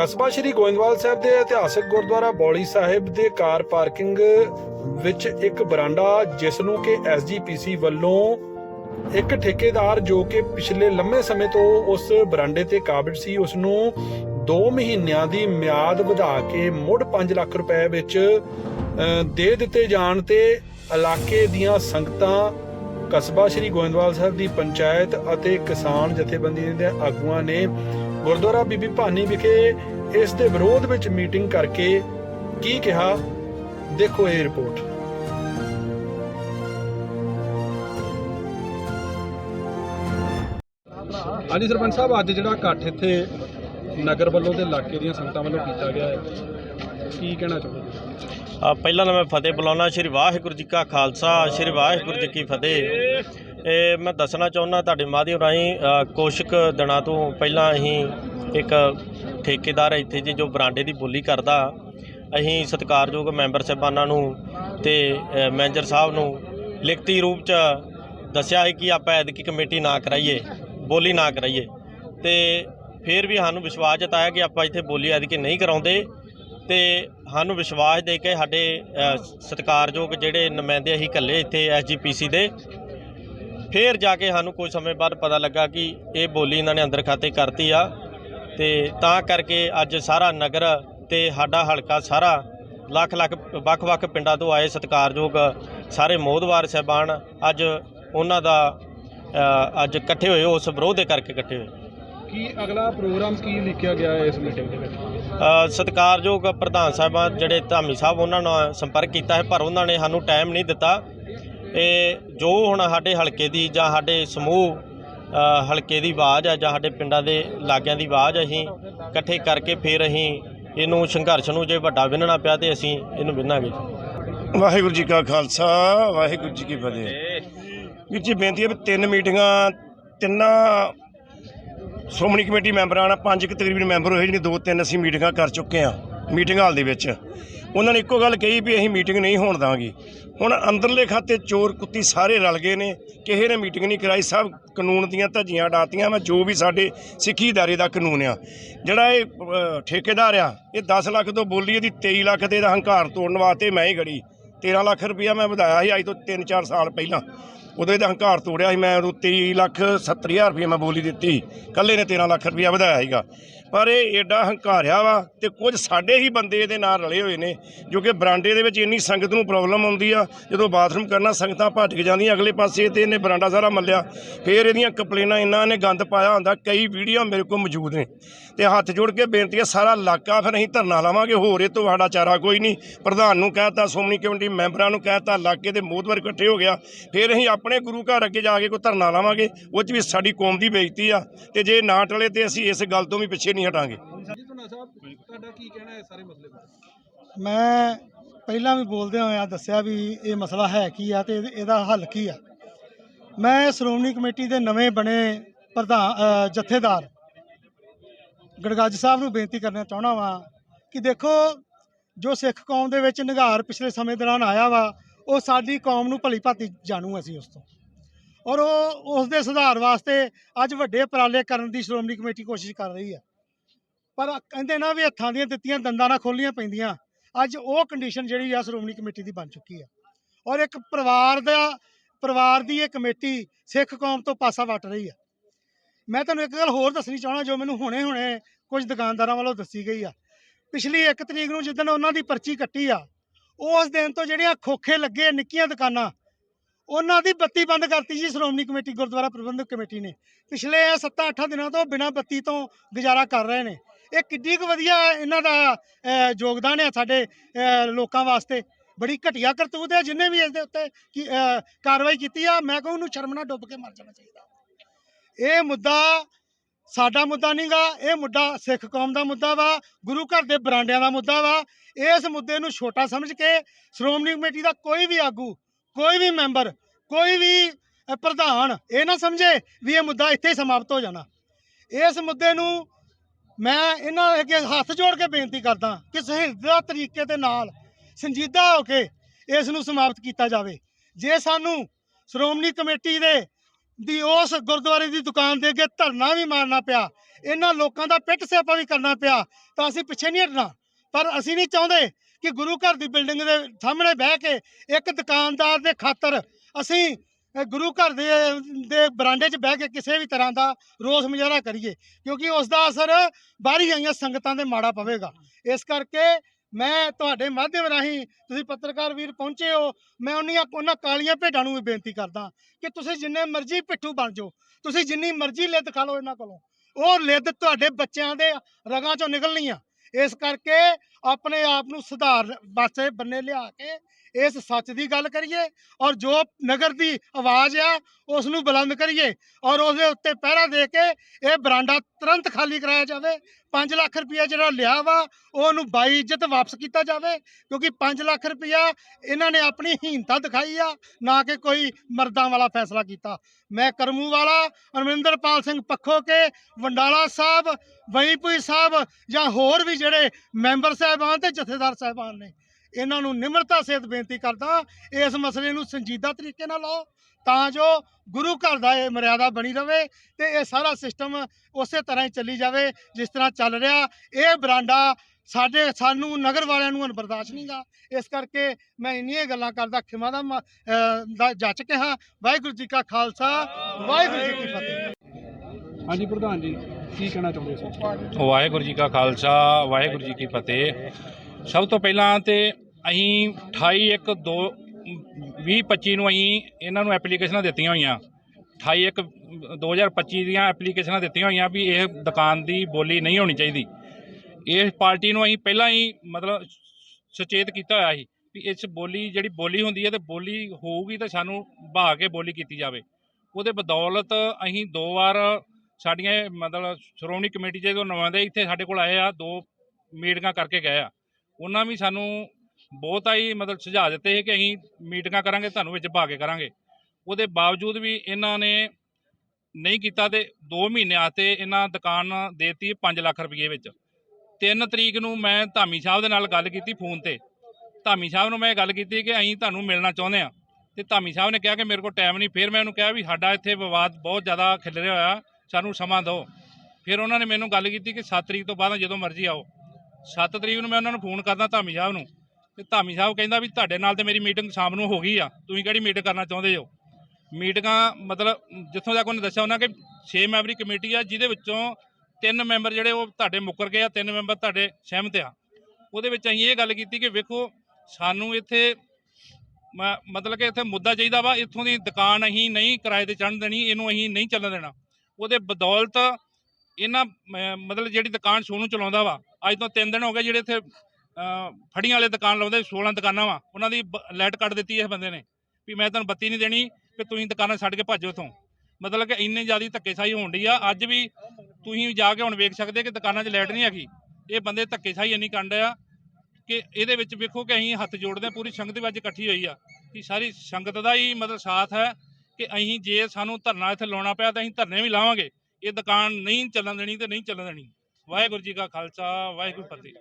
ਕਸਬਾ ਸ਼੍ਰੀ ਗੋਇੰਦਵਾਲ ਸਾਹਿਬ ਦੇ ਇਤਿਹਾਸਕ ਗੁਰਦੁਆਰਾ ਬੌਲੀ ਸਾਹਿਬ ਦੇ ਕਾਰ ਪਾਰਕਿੰਗ ਵਿੱਚ ਇੱਕ ਬਰਾਂਡਾ, ਜਿਸ ਨੂੰ ਕਿ ਐਸਜੀਪੀਸੀ ਵੱਲੋਂ ਇੱਕ ਠੇਕੇਦਾਰ ਜੋ ਕਿ ਪਿਛਲੇ ਲੰਮੇ ਸਮੇਂ ਤੋਂ ਉਸ ਬਰਾਂਡੇ ਤੇ ਕਾਬਿਜ਼ ਸੀ, ਉਸ ਨੂੰ 2 ਮਹੀਨਿਆਂ ਦੀ ਮਿਆਦ ਵਧਾ ਕੇ ਮੁੜ 5 ਲੱਖ ਰੁਪਏ ਵਿੱਚ ਦੇ ਦਿੱਤੇ ਜਾਣ ਤੇ ਇਲਾਕੇ ਦੀਆਂ ਸੰਗਤਾਂ, ਕਸਬਾ ਸ਼੍ਰੀ ਗੋਇੰਦਵਾਲ ਸਾਹਿਬ ਦੀ ਪੰਚਾਇਤ ਅਤੇ ਕਿਸਾਨ ਜਥੇਬੰਦੀਆਂ ਦੇ ਆਗੂਆਂ ਨੇ ਗੁਰਦੁਆਰਾ ਬੀਬੀ ਭਾਨੀ ਵਿਖੇ ਇਸ ਦੇ ਵਿਰੋਧ ਵਿੱਚ ਮੀਟਿੰਗ ਕਰਕੇ ਕੀ ਕਿਹਾ? ਦੇਖੋ ਇਹ ਰਿਪੋਰਟ। ਹਾਂਜੀ ਸਰਪੰਚ ਸਾਹਿਬ ਅੱਜ ਜਿਹੜਾ ਇਕੱਠ ਇੱਥੇ ਨਗਰ ਵੱਲੋਂ ਤੇ ਇਲਾਕੇ ਦੀਆਂ ਸੰਗਤਾਂ ਵੱਲੋਂ ਕੀਤਾ ਗਿਆ ਹੈ ਕੀ ਕਹਿਣਾ ਚਾਹੁੰਦੇ ਪਹਿਲਾਂ ਤਾਂ ਮੈਂ ਫਤਿਹ ਬੁਲਾਉਣਾ ਸ਼੍ਰੀ ਵਾਹਿਗੁਰੂ ਜੀ ਕਾ ਖਾਲਸਾ ਸ਼੍ਰੀ ਵਾਹਿਗੁਰੂ ਜੀ ਕੀ ਫਤਿਹ। ਇਹ ਮੈਂ ਦੱਸਣਾ ਚਾਹੁੰਦਾ ਤੁਹਾਡੇ ਮਾਧਿਅਮ ਰਾਹੀਂ ਅ, ਦਿਨਾਂ ਤੋਂ ਪਹਿਲਾਂ ਅਸੀਂ ਇੱਕ ਠੇਕੇਦਾਰ ਇੱਥੇ ਜੀ ਜੋ ਬਰਾਂਡੇ ਦੀ ਬੋਲੀ ਕਰਦਾ। ਅਸੀਂ ਸਤਿਕਾਰਯੋਗ ਮੈਂਬਰ ਸਾਹਿਬਾਨਾਂ ਨੂੰ ਤੇ ਮੈਨੇਜਰ ਸਾਹਿਬ ਨੂੰ ਲਿਖਤੀ ਰੂਪ ਚ ਦੱਸਿਆ ਹੈ ਕਿ ਆਪਾਂ ਐਦਕੀ ਕਮੇਟੀ ਨਾ ਕਰਾਈਏ ਬੋਲੀ ਨਾ ਕਰਾਈਏ। ਤੇ ਫਿਰ ਵੀ ਸਾਨੂੰ ਵਿਸ਼ਵਾਸ ਜਤਾਇਆ ਕਿ ਆਪਾਂ ਇੱਥੇ ਬੋਲੀ ਐਦਕੀ ਨਹੀਂ ਕਰਾਉਂਦੇ ਤੇ ਸਾਨੂੰ ਵਿਸ਼ਵਾਸ ਦੇ ਕੇ ਸਾਡੇ ਸਤਿਕਾਰਯੋਗ ਜਿਹੜੇ ਨੁਮਾਇੰਦੇ ਅਸੀਂ ਇਕੱਲੇ ਇੱਥੇ ਐਸਜੀਪੀਸੀ ਦੇ ਫੇਰ ਜਾ ਕੇ ਸਾਨੂੰ ਕੁਝ ਸਮੇਂ ਬਾਅਦ ਪਤਾ ਲੱਗਾ ਕਿ ਇਹ ਬੋਲੀ ਇਹਨਾਂ ਨੇ ਅੰਦਰ ਖਾਤੇ ਕਰਤੀ ਆ। ਤੇ ਤਾਂ ਕਰਕੇ ਅੱਜ ਸਾਰਾ ਨਗਰ ਤੇ ਸਾਡਾ ਹਲਕਾ ਸਾਰਾ ਲੱਖ ਲੱਖ ਵੱਖ-ਵੱਖ ਪਿੰਡਾਂ ਤੋਂ ਆਏ ਸਤਿਕਾਰਯੋਗ ਸਾਰੇ ਮੋਹਦਵਾਰ ਸਹਿਬਾਨ ਅੱਜ ਉਹਨਾਂ ਦਾ ਅੱਜ ਇਕੱਠੇ ਹੋਏ ਉਸ ਵਿਰੋਧ ਦੇ ਕਰਕੇ ਇਕੱਠੇ ਹੋਏ। ਕੀ ਅਗਲਾ ਪ੍ਰੋਗਰਾਮ ਕੀ ਲਿਖਿਆ ਗਿਆ ਹੈ ਇਸ ਮੀਟਿੰਗ ਦੇ ਵਿੱਚ? ਸਤਿਕਾਰਯੋਗ ਪ੍ਰਧਾਨ ਸਾਹਿਬਾਨ ਜਿਹੜੇ ਧਾਮੀ ਸਾਹਿਬ ਉਹਨਾਂ ਨਾਲ ਸੰਪਰਕ ਕੀਤਾ ਹੈ ਪਰ ਉਹਨਾਂ ਨੇ ਸਾਨੂੰ ਟਾਈਮ ਨਹੀਂ ਦਿੱਤਾ। ਇਹ ਜੋ ਹੁਣ ਸਾਡੇ ਹਲਕੇ ਦੀ ਜਾਂ ਸਾਡੇ ਸਮੂਹ ਹਲਕੇ ਦੀ ਆਵਾਜ਼ ਆ ਜਾਂ ਸਾਡੇ ਪਿੰਡਾਂ ਦੇ ਲਾਗਿਆਂ ਦੀ ਆਵਾਜ਼ ਅਸੀਂ ਇਕੱਠੇ ਕਰਕੇ ਫਿਰ ਅਸੀਂ ਇਹਨੂੰ ਸੰਘਰਸ਼ ਨੂੰ ਜੇ ਵੱਡਾ ਵਿੰਨਣਾ ਪਿਆ ਤੇ ਅਸੀਂ ਇਹਨੂੰ ਵਿੰਨਾਂਗੇ ਵਾਹਿਗੁਰੂ ਜੀ ਕਾ ਖਾਲਸਾ, ਵਾਹਿਗੁਰੂ ਜੀ ਕੀ ਫਤਿਹ। ਵੀਰ ਜੀ, ਬੇਨਤੀ ਹੈ ਵੀ ਤਿੰਨ ਮੀਟਿੰਗਾਂ, ਤਿੰਨਾਂ ਸ਼੍ਰੋਮਣੀ ਕਮੇਟੀ ਮੈਂਬਰਾਂ ਨਾਲ ਪੰਜ ਕੁ ਤਕਰੀਬਨ ਮੈਂਬਰ ਹੋਏ ਜਿਹੜੇ ਦੋ ਤਿੰਨ ਅਸੀਂ ਮੀਟਿੰਗਾਂ ਕਰ ਚੁੱਕੇ ਹਾਂ, ਮੀਟਿੰਗ ਹਾਲ ਦੇ ਵਿੱਚ। ਉਹਨਾਂ ਨੇ ਇੱਕੋ ਗੱਲ ਕਹੀ ਵੀ ਅਸੀਂ ਮੀਟਿੰਗ ਨਹੀਂ ਹੋਣ ਦਾਂਗੇ। ਹੁਣ ਅੰਦਰਲੇ ਖਾਤੇ ਚੋਰ ਕੁੱਤੀ ਸਾਰੇ ਰਲ ਗਏ ਨੇ ਕਿਸੇ ਨੇ ਮੀਟਿੰਗ ਨਹੀਂ ਕਰਾਈ ਸਭ ਕਾਨੂੰਨ ਦੀਆਂ ਧੱਜੀਆਂ ਡਾਤੀਆਂ ਮੈਂ ਜੋ ਵੀ ਸਾਡੇ ਸਿੱਖੀ ਅਦਾਰੇ ਦਾ ਕਾਨੂੰਨ ਆ। ਜਿਹੜਾ ਇਹ ਅ, ਠੇਕੇਦਾਰ ਆ ਇਹ 10 ਲੱਖ ਤੋਂ ਬੋਲੀ ਇਹਦੀ 23 ਲੱਖ ਦੇ ਦਾ ਹੰਕਾਰ ਤੋੜਨ ਵਾਸਤੇ ਮੈਂ ਹੀ ਗੜੀ। 13 ਲੱਖ ਰੁਪਇਆ ਮੈਂ ਵਧਾਇਆ ਸੀ ਅੱਜ ਤੋਂ 3-4 ਸਾਲ ਪਹਿਲਾਂ। ਉਦੋਂ ਇਹਦਾ ਹੰਕਾਰ ਤੋੜਿਆ ਸੀ। ਮੈਂ ਉਦੋਂ 23 ਲੱਖ 70 ਹਜ਼ਾਰ ਰੁਪਇਆ ਮੈਂ ਬੋਲੀ ਦਿੱਤੀ। ਕੱਲੇ ਨੇ 13 ਲੱਖ ਰੁਪਇਆ ਵਧਾਇਆ ਸੀਗਾ। ਪਰ ਇਹ ਏਡਾ ਹੰਕਾਰਿਆ ਵਾ ਤੇ ਕੁਝ ਸਾਡੇ ਹੀ ਬੰਦੇ ਇਹਦੇ ਨਾਲ ਰਲੇ ਹੋਏ ਨੇ, ਜੋ ਕਿ ਬਰਾਂਡੇ ਦੇ ਵਿੱਚ ਇੰਨੀ ਸੰਗਤ ਨੂੰ ਪ੍ਰੋਬਲਮ ਆਉਂਦੀ ਆ। ਜਦੋਂ ਬਾਥਰੂਮ ਕਰਨਾ, ਸੰਗਤਾਂ ਭਟਕ ਜਾਂਦੀਆਂ ਅਗਲੇ ਪਾਸੇ ਤੇ ਇਹਨੇ ਬਰਾਂਡਾ ਸਾਰਾ ਮੱਲਿਆ। ਫਿਰ ਇਹਦੀਆਂ ਕੰਪਲੇਨਾਂ, ਇਹਨਾਂ ਨੇ ਗੰਦ ਪਾਇਆ ਹੁੰਦਾ। ਕਈ ਵੀਡੀਓ ਮੇਰੇ ਕੋਲ ਮੌਜੂਦ ਨੇ। ਤੇ ਹੱਥ ਜੋੜ ਕੇ ਬੇਨਤੀ ਹੈ ਸਾਰਾ ਇਲਾਕਾ ਫਿਰ ਅਸੀਂ ਧਰਨਾ ਲਾਵਾਂਗੇ। ਹੋਰ ਇਹ ਤੋਂ ਸਾਡਾ ਚਾਰਾ ਕੋਈ ਨਹੀਂ। ਪ੍ਰਧਾਨ ਨੂੰ ਕਹਿਤਾ ਸ਼੍ਰੋਮਣੀ ਕਮੇਟੀ ਮੈਂਬਰਾਂ ਨੂੰ ਕਹਿਤਾ ਇਲਾਕੇ ਦੇ ਮੋਹਤਵਰ ਇਕੱਠੇ ਹੋ ਗਿਆ। ਫਿਰ ਅਸੀਂ ਆਪਣੇ ਗੁਰੂ ਘਰ ਅੱਗੇ ਜਾ ਕੇ ਕੋਈ ਧਰਨਾ ਲਾਵਾਂਗੇ ਉਹ 'ਚ ਵੀ ਸਾਡੀ ਕੌਮ ਦੀ ਬੇਇੱਜ਼ਤੀ ਆ ਤੇ ਜੇ ਨਾ ਟਲੇ ਤੇ ਅਸੀਂ ਇਸ ਗੱਲ ਤੋਂ ਵੀ ਪਿੱਛੇ ਨਹੀਂ ਹਟਾਂਗੇ। ਜੀ ਧੁਨਾ ਸਾਹਿਬ ਤੁਹਾਡਾ ਕੀ ਕਹਿਣਾ ਹੈ ਸਾਰੇ ਮਸਲੇ ਬਾਰੇ? ਮੈਂ ਪਹਿਲਾਂ ਵੀ ਬੋਲਦੇ ਹੋਇਆ ਦੱਸਿਆ ਵੀ ਇਹ ਮਸਲਾ ਹੈ ਕੀ ਆ ਤੇ ਇਹਦੇ- ਹੱਲ ਕੀ ਆ। ਮੈਂ ਸ਼੍ਰੋਮਣੀ ਕਮੇਟੀ ਦੇ ਨਵੇਂ ਬਣੇ ਪ੍ਰਧਾਨ ਜਥੇਦਾਰ ਗੜਗੱਜ ਸਾਹਿਬ ਨੂੰ ਬੇਨਤੀ ਕਰਨਾ ਚਾਹਣਾ ਵਾਂ ਕਿ ਦੇਖੋ ਜੋ ਸਿੱਖ ਕੌਮ ਦੇ ਵਿੱਚ ਨਿਗਾਰ ਪਿਛਲੇ ਸਮੇਂ ਦੌਰਾਨ ਆਇਆ ਵਾ ਉਹ ਸਾਡੀ ਕੌਮ ਨੂੰ ਭਲੀ ਭਾਤੀ ਜਾਣੂ ਅਸੀਂ ਉਸ ਤੋਂ। ਔਰ ਉਹ ਉਸ ਦੇ ਸੁਧਾਰ ਵਾਸਤੇ ਅੱਜ ਵੱਡੇ ਉਪਰਾਲੇ ਕਰਨ ਦੀ ਸ਼੍ਰੋਮਣੀ ਕਮੇਟੀ ਕੋਸ਼ਿਸ਼ ਕਰ ਰਹੀ ਹੈ ਪਰ ਕਹਿੰਦੇ ਨਾ ਵੀ ਹੱਥਾਂ ਦੀਆਂ ਦਿੱਤੀਆਂ ਦੰਦਾਂ ਨਾਲ ਖੋਲੀਆਂ ਪੈਂਦੀਆਂ। ਅੱਜ ਉਹ ਕੰਡੀਸ਼ਨ ਜਿਹੜੀ ਆ ਸ਼੍ਰੋਮਣੀ ਕਮੇਟੀ ਦੀ ਬਣ ਚੁੱਕੀ ਆ। ਔਰ ਇੱਕ ਪਰਿਵਾਰ ਦਾ, ਪਰਿਵਾਰ ਦੀ ਇਹ ਕਮੇਟੀ ਸਿੱਖ ਕੌਮ ਤੋਂ ਪਾਸਾ ਵੱਟ ਰਹੀ ਆ। ਮੈਂ ਤੁਹਾਨੂੰ ਇੱਕ ਗੱਲ ਹੋਰ ਦੱਸਣੀ ਚਾਹਣਾ ਜੋ ਮੈਨੂੰ ਹੁਣੇ-ਹੁਣੇ ਕੁਝ ਦੁਕਾਨਦਾਰਾਂ ਵੱਲੋਂ ਦੱਸੀ ਗਈ ਆ। ਪਿਛਲੀ 1 ਤਰੀਕ ਨੂੰ ਜਿੱਦਣ ਉਹਨਾਂ ਦੀ ਪਰਚੀ ਕੱਟੀ ਆ ਉਸ ਦਿਨ ਤੋਂ ਜਿਹੜੀਆਂ ਖੋਖੇ ਲੱਗੇ ਨਿੱਕੀਆਂ ਦੁਕਾਨਾਂ ਉਹਨਾਂ ਦੀ ਬੱਤੀ ਬੰਦ ਕਰਤੀ ਜੀ ਸ਼੍ਰੋਮਣੀ ਕਮੇਟੀ ਗੁਰਦੁਆਰਾ ਪ੍ਰਬੰਧਕ ਕਮੇਟੀ ਨੇ। ਪਿਛਲੇ 7-8 ਦਿਨਾਂ ਤੋਂ ਬਿਨਾਂ ਬੱਤੀ ਤੋਂ ਗੁਜ਼ਾਰਾ ਕਰ ਰਹੇ ਨੇ। ਇਹ ਕਿੱਡੀ ਕੁ ਵਧੀਆ ਇਹਨਾਂ ਦਾ ਯੋਗਦਾਨ ਹੈ ਸਾਡੇ ਲੋਕਾਂ ਵਾਸਤੇ। ਬੜੀ ਘਟੀਆ ਕਰਤੂਤ ਹੈ ਜਿੰਨੇ ਵੀ ਇਸ ਦੇ ਉੱਤੇ ਕੀ, ਕਾਰਵਾਈ ਕੀਤੀ ਆ ਮੈਂ ਕਹੂੰ ਉਹਨੂੰ ਸ਼ਰਮ ਨਾਲ ਡੁੱਬ ਕੇ ਮਰ ਜਾਣਾ ਚਾਹੀਦਾ। ਇਹ ਮੁੱਦਾ ਸਾਡਾ ਮੁੱਦਾ ਨਹੀਂਗਾ ਇਹ ਮੁੱਦਾ ਸਿੱਖ ਕੌਮ ਦਾ ਮੁੱਦਾ ਵਾ, ਗੁਰੂ ਘਰ ਦੇ ਬਰਾਂਡਿਆਂ ਦਾ ਮੁੱਦਾ ਵਾ। ਇਸ ਮੁੱਦੇ ਨੂੰ ਛੋਟਾ ਸਮਝ ਕੇ ਸ਼੍ਰੋਮਣੀ ਕਮੇਟੀ ਦਾ ਕੋਈ ਵੀ ਆਗੂ, ਕੋਈ ਵੀ ਮੈਂਬਰ, ਕੋਈ ਵੀ ਪ੍ਰਧਾਨ ਇਹ ਨਾ ਸਮਝੇ ਵੀ ਇਹ ਮੁੱਦਾ ਇੱਥੇ ਹੀ ਸਮਾਪਤ ਹੋ ਜਾਣਾ। ਇਸ ਮੁੱਦੇ ਨੂੰ ਮੈਂ ਇਹਨਾਂ ਅੱਗੇ ਹੱਥ ਜੋੜ ਕੇ ਬੇਨਤੀ ਕਰਦਾ ਕਿ ਸਹਿਰਦਾ ਤਰੀਕੇ ਦੇ ਨਾਲ, ਸੰਜੀਦਾ ਹੋ ਕੇ ਇਸ ਨੂੰ ਸਮਾਪਤ ਕੀਤਾ ਜਾਵੇ। ਜੇ ਸਾਨੂੰ ਸ਼੍ਰੋਮਣੀ ਕਮੇਟੀ ਦੇ ਦੀ ਉਸ ਗੁਰਦੁਆਰੇ ਦੀ ਦੁਕਾਨ ਦੇ ਅੱਗੇ ਧਰਨਾ ਵੀ ਮਾਰਨਾ ਪਿਆ। ਇਹਨਾਂ ਲੋਕਾਂ ਦਾ ਪਿੱਟ ਸੇਪਾ ਵੀ ਕਰਨਾ ਪਿਆ। ਤਾਂ ਅਸੀਂ ਪਿੱਛੇ ਨਹੀਂ ਹਟਣਾ। ਪਰ ਅਸੀਂ ਨਹੀਂ ਚਾਹੁੰਦੇ ਕਿ ਗੁਰੂ ਘਰ ਦੀ ਬਿਲਡਿੰਗ ਦੇ ਸਾਹਮਣੇ ਬਹਿ ਕੇ ਇੱਕ ਦੁਕਾਨਦਾਰ ਦੇ ਖਾਤਰ ਅਸੀਂ ਗੁਰੂ ਘਰ ਦੇ ਦੇ ਬਰਾਂਡੇ 'ਚ ਬਹਿ ਕੇ ਕਿਸੇ ਵੀ ਤਰ੍ਹਾਂ ਦਾ ਰੋਸ ਮੁਜ਼ਾਹਰਾ ਕਰੀਏ। ਕਿਉਂਕਿ ਉਸ ਦਾ ਅਸਰ ਬਾਹਰੀ ਆਈਆਂ ਸੰਗਤਾਂ 'ਤੇ ਮਾੜਾ ਪਵੇਗਾ। ਇਸ ਕਰਕੇ ਮੈਂ ਤੁਹਾਡੇ ਮਾਧਿਅਮ ਰਾਹੀਂ ਤੁਸੀਂ ਪੱਤਰਕਾਰ ਵੀਰ ਪਹੁੰਚੇ ਹੋ, ਮੈਂ ਉਹਨੀਆਂ ਉਹਨਾਂ ਕਾਲੀਆਂ ਭੇਡਾਂ ਨੂੰ ਵੀ ਬੇਨਤੀ ਕਰਦਾ ਕਿ ਤੁਸੀਂ ਜਿੰਨੇ ਮਰਜ਼ੀ ਪਿੱਠੂ ਬਣ ਜਾਓ, ਤੁਸੀਂ ਜਿੰਨੀ ਮਰਜ਼ੀ ਲਿੱਦ ਖਾ ਲਓ ਇਹਨਾਂ ਕੋਲੋਂ। ਉਹ ਲਿੱਦ ਤੁਹਾਡੇ ਬੱਚਿਆਂ ਦੇ ਰਗਾਂ ਚੋਂ ਨਿਕਲਣੀ ਆ ਇਸ ਕਰਕੇ ਆਪਣੇ ਆਪ ਨੂੰ ਸੁਧਾਰ ਵਾਸਤੇ ਬੰਨੇ ਲਿਆ ਕੇ ਇਸ ਸੱਚ ਦੀ ਗੱਲ ਕਰੀਏ ਔਰ ਜੋ ਨਗਰ ਦੀ ਆਵਾਜ਼ ਆ ਉਸ ਨੂੰ ਬੁਲੰਦ ਕਰੀਏ ਔਰ ਉਹਦੇ ਉੱਤੇ ਪਹਿਰਾ ਦੇ ਕੇ ਇਹ ਬਰਾਂਡਾ ਤੁਰੰਤ ਖਾਲੀ ਕਰਾਇਆ ਜਾਵੇ। 5 ਲੱਖ ਰੁਪਇਆ ਜਿਹੜਾ ਲਿਆ ਵਾ, ਉਹਨੂੰ ਬਾਈ ਇੱਜ਼ਤ ਵਾਪਸ ਕੀਤਾ ਜਾਵੇ ਕਿਉਂਕਿ 5 ਲੱਖ ਰੁਪਇਆ ਇਹਨਾਂ ਨੇ ਆਪਣੀ ਹੀਨਤਾ ਦਿਖਾਈ ਆ, ਨਾ ਕਿ ਕੋਈ ਮਰਦਾਂ ਵਾਲਾ ਫੈਸਲਾ ਕੀਤਾ। ਮੈਂ ਕਰਮੂ ਵਾਲਾ ਅਮਰਿੰਦਰਪਾਲ ਸਿੰਘ ਪੱਖੋ ਕੇ, ਵੰਡਾਲਾ ਸਾਹਿਬ ਵਈਪੂਈ ਸਾਹਿਬ ਜਾਂ ਹੋਰ ਵੀ ਜਿਹੜੇ ਮੈਂਬਰ ਸਾਹਿਬਾਨ ਤੇ ਜਥੇਦਾਰ ਸਾਹਿਬਾਨ ਨੇ ਇਹਨਾਂ ਨੂੰ ਨਿਮਰਤਾ ਸਹਿਤ ਬੇਨਤੀ ਕਰਦਾ ਇਸ ਮਸਲੇ ਨੂੰ ਸੰਜੀਦਾ ਤਰੀਕੇ ਨਾਲ ਲਓ ਤਾਂ ਜੋ ਗੁਰੂ ਘਰ ਦਾ ਇਹ ਮਰਿਆਦਾ ਬਣੀ ਰਵੇ ਤੇ ਇਹ ਸਾਰਾ ਸਿਸਟਮ ਉਸੇ ਤਰ੍ਹਾਂ ਹੀ ਚੱਲੀ ਜਾਵੇ ਜਿਸ ਤਰ੍ਹਾਂ ਚੱਲ ਰਿਹਾ। ਇਹ ਬਰਾਂਡਾ ਸਾਡੇ ਸਾਨੂੰ ਨਗਰ ਵਾਲਿਆਂ ਨੂੰ ਬਰਦਾਸ਼ਤ ਨਹੀਂਗਾ ਇਸ ਕਰਕੇ ਮੈਂ ਇੰਨੀਆਂ ਗੱਲਾਂ ਕਰਦਾ ਖਿਮਾ ਦਾ ਜੱਚ ਕੇ ਹਾਂ ਵਾਹਿਗੁਰੂ ਜੀ ਕਾ ਖਾਲਸਾ ਵਾਹਿਗੁਰੂ ਜੀ ਕੀ ਫਤਿਹ। ਹਾਂਜੀ ਪ੍ਰਧਾਨ ਜੀ ਕੀ ਕਹਿਣਾ ਚਾਹੁੰਦੇ ਸੀ ਵਾਹਿਗੁਰੂ ਜੀ ਕਾ ਖਾਲਸਾ ਵਾਹਿਗੁਰੂ ਜੀ ਕੀ ਫਤਿਹ। ਸਭ ਤੋਂ ਪਹਿਲਾਂ ਤੇ ਅਸੀਂ 28 1 2 2025 ਨੂੰ ਅਸੀਂ ਇਹਨਾਂ ਨੂੰ ਐਪਲੀਕੇਸ਼ਨਾਂ ਦਿੱਤੀਆਂ ਹੋਈਆਂ। 28 1 2025 ਦੀਆਂ ਐਪਲੀਕੇਸ਼ਨਾਂ ਦਿੱਤੀਆਂ ਹੋਈਆਂ ਵੀ ਇਹ ਦੁਕਾਨ ਦੀ ਬੋਲੀ ਨਹੀਂ ਹੋਣੀ ਚਾਹੀਦੀ। ਇਸ ਪਾਰਟੀ ਨੂੰ ਅਸੀਂ ਪਹਿਲਾਂ ਹੀ ਮਤਲਬ ਸੁਚੇਤ ਕੀਤਾ ਹੋਇਆ ਸੀ ਵੀ ਇਸ ਬੋਲੀ ਜਿਹੜੀ ਬੋਲੀ ਹੁੰਦੀ ਹੈ ਤੇ ਬੋਲੀ ਹੋਊਗੀ ਤਾਂ ਸਾਨੂੰ ਬਹਾ ਕੇ ਬੋਲੀ ਕੀਤੀ ਜਾਵੇ। ਉਹਦੇ ਬਦੌਲਤ ਅਸੀਂ ਦੋ ਵਾਰ ਸਾਡੀਆਂ ਮਤਲਬ ਸ਼੍ਰੋਮਣੀ ਕਮੇਟੀ ਦੇ ਜਦੋਂ ਨੁਮਾਇੰਦੇ ਇੱਥੇ ਸਾਡੇ ਕੋਲ ਆਏ ਆ, ਦੋ ਮੀਟਿੰਗਾਂ ਕਰਕੇ ਗਏ ਆ। ਉਹਨਾਂ ਵੀ ਸਾਨੂੰ ਬਹੁਤਾ ਹੀ ਮਤਲਬ ਸੁਝਾਅ ਦਿੱਤੇ ਸੀ ਕਿ ਅਸੀਂ ਮੀਟਿੰਗਾਂ ਕਰਾਂਗੇ, ਤੁਹਾਨੂੰ ਵਿੱਚ ਪਾ ਕੇ ਕਰਾਂਗੇ। ਉਹਦੇ ਬਾਵਜੂਦ ਵੀ ਇਹਨਾਂ ਨੇ ਨਹੀਂ ਕੀਤਾ ਤੇ 2 ਮਹੀਨੇ ਆਤੇ ਇਹਨਾਂ ਦੁਕਾਨ ਦੇਤੀ 5 ਲੱਖ ਰੁਪਏ ਵਿੱਚ। 3 ਤਰੀਕ ਨੂੰ ਮੈਂ ਧਾਮੀ ਸਾਹਿਬ ਦੇ ਨਾਲ ਗੱਲ ਕੀਤੀ ਫੋਨ ਤੇ। ਧਾਮੀ ਸਾਹਿਬ ਨੂੰ ਮੈਂ ਗੱਲ ਕੀਤੀ ਕਿ ਅਸੀਂ ਤੁਹਾਨੂੰ ਮਿਲਣਾ ਚਾਹੁੰਦੇ ਆ ਤੇ ਧਾਮੀ ਸਾਹਿਬ ਨੇ ਕਿਹਾ ਕਿ ਮੇਰੇ ਕੋਲ ਟਾਈਮ ਨਹੀਂ। ਫਿਰ ਮੈਂ ਉਹਨੂੰ ਕਿਹਾ ਵੀ ਸਾਡਾ ਇੱਥੇ ਵਿਵਾਦ ਬਹੁਤ ਜ਼ਿਆਦਾ ਖਿਲਰਿਆ ਹੋਇਆ, ਸਾਨੂੰ ਸਮਾਂ ਦਿਓ। ਫਿਰ ਉਹਨਾਂ ਨੇ ਮੈਨੂੰ ਗੱਲ ਕੀਤੀ ਕਿ 7 ਤਰੀਕ ਤੋਂ ਬਾਅਦ ਜਦੋਂ ਮਰਜ਼ੀ ਆਓ। 7 ਤਰੀਕ ਨੂੰ ਮੈਂ ਉਹਨਾਂ ਨੂੰ ਫੋਨ ਕਰਦਾ ਧਾਮੀ ਸਾਹਿਬ ਨੂੰ। ਤੇ ਧਾਮੀ ਸਾਹਿਬ ਕਹਿੰਦਾ ਵੀ ਤੁਹਾਡੇ ਨਾਲ ਤੇ ਮੇਰੀ ਮੀਟਿੰਗ ਸ਼ਾਮ ਨੂੰ ਹੋ ਗਈ ਆ। ਤੁਸੀਂ ਕਿਹੜੀ ਮੀਟਿੰਗ ਕਰਨਾ ਚਾਹੁੰਦੇ ਹੋ? ਮੀਟਿੰਗਾਂ ਮਤਲਬ ਜਿੱਥੋਂ ਤੱਕ ਉਹਨੇ ਦੱਸਿਆ ਉਹਨਾਂ ਕਿ 6 ਮੈਂਬਰੀ ਕਮੇਟੀ ਆ, ਜਿਹਦੇ ਵਿੱਚੋਂ ਤਿੰਨ ਮੈਂਬਰ ਜਿਹੜੇ ਉਹ ਤੁਹਾਡੇ ਮੁੱਕਰ ਗਏ ਆ, ਤਿੰਨ ਮੈਂਬਰ ਤੁਹਾਡੇ ਸਹਿਮਤ ਆ। ਉਹਦੇ ਵਿੱਚ ਅਸੀਂ ਇਹ ਗੱਲ ਕੀਤੀ ਕਿ ਵੇਖੋ, ਸਾਨੂੰ ਇੱਥੇ ਮ- ਮਤਲਬ ਕਿ ਇੱਥੇ ਮੁੱਦਾ ਚਾਹੀਦਾ ਵਾ, ਇੱਥੋਂ ਦੀ ਦੁਕਾਨ ਅਸੀਂ ਨਹੀਂ ਕਿਰਾਏ ਤੇ ਚੜ੍ਹਨ ਦੇਣੀ, ਇਹਨੂੰ ਅਸੀਂ ਨਹੀਂ ਚੱਲਣ ਦੇਣਾ। ਉਹਦੇ ਬਦੌਲਤ ਇਹਨਾਂ, ਮ- ਮਤਲਬ ਜਿਹੜੀ ਦੁਕਾਨ ਸੋਨੂੰ ਚਲਾਉਂਦਾ ਵਾ, ਅੱਜ ਤੋਂ 3 ਦਿਨ ਹੋ ਗਏ ਜਿਹੜੇ ਇੱਥੇ ਫੜੀਆਂ ਵਾਲੇ ਦੁਕਾਨ ਲਾਉਂਦੇ 16 ਦੁਕਾਨਾਂ ਵਾ, ਉਹਨਾਂ ਦੀ ਲਾਈਟ ਕੱਟ ਦਿੱਤੀ ਇਸ ਬੰਦੇ ਨੇ, ਵੀ ਮੈਂ ਤੁਹਾਨੂੰ ਬੱਤੀ ਨਹੀਂ ਦੇਣੀ, ਵੀ ਤੁਸੀਂ ਦੁਕਾਨਾਂ ਛੱਡ ਕੇ ਭੱਜੋ ਇੱਥੋਂ। ਮਤਲਬ ਕਿ ਇੰਨੀ ਜ਼ਿਆਦਾ ਧੱਕੇਸ਼ਾਹੀ ਹੋਣ ਡਈ ਆ, ਅੱਜ ਵੀ ਤੁਸੀਂ ਜਾ ਕੇ ਹੁਣ ਵੇਖ ਸਕਦੇ ਕਿ ਦੁਕਾਨਾਂ 'ਚ ਲਾਈਟ ਨਹੀਂ ਹੈਗੀ। ਇਹ ਬੰਦੇ ਧੱਕੇਸ਼ਾਹੀ ਇੰਨੀ ਕੰਡ ਆ ਕਿ ਇਹਦੇ ਵਿੱਚ ਵੇਖੋ ਕਿ ਅਸੀਂ ਹੱਥ ਜੋੜਦੇ ਹਾਂ, ਪੂਰੀ ਸੰਗਤ ਵਿੱਚ ਇਕੱਠੀ ਹੋਈ ਆ, ਕਿ ਸਾਰੀ ਸੰਗਤ ਦਾ ਹੀ ਮਤਲਬ ਸਾਥ ਹੈ ਕਿ ਅਸੀਂ ਜੇ ਸਾਨੂੰ ਧਰਨਾ ਇੱਥੇ ਲਾਉਣਾ ਪਿਆ ਤਾਂ ਅਸੀਂ ਧਰਨੇ ਵੀ ਲਾਵਾਂਗੇ। ਇਹ ਦੁਕਾਨ ਨਹੀਂ ਚੱਲਣ ਦੇਣੀ ਤੇ ਨਹੀਂ ਚੱਲਣ ਦੇਣੀ। ਵਾਹਿਗੁਰੂ ਜੀ ਕਾ ਖਾਲਸਾ, ਵਾਹਿਗੁਰੂ ਫਤਿਹ।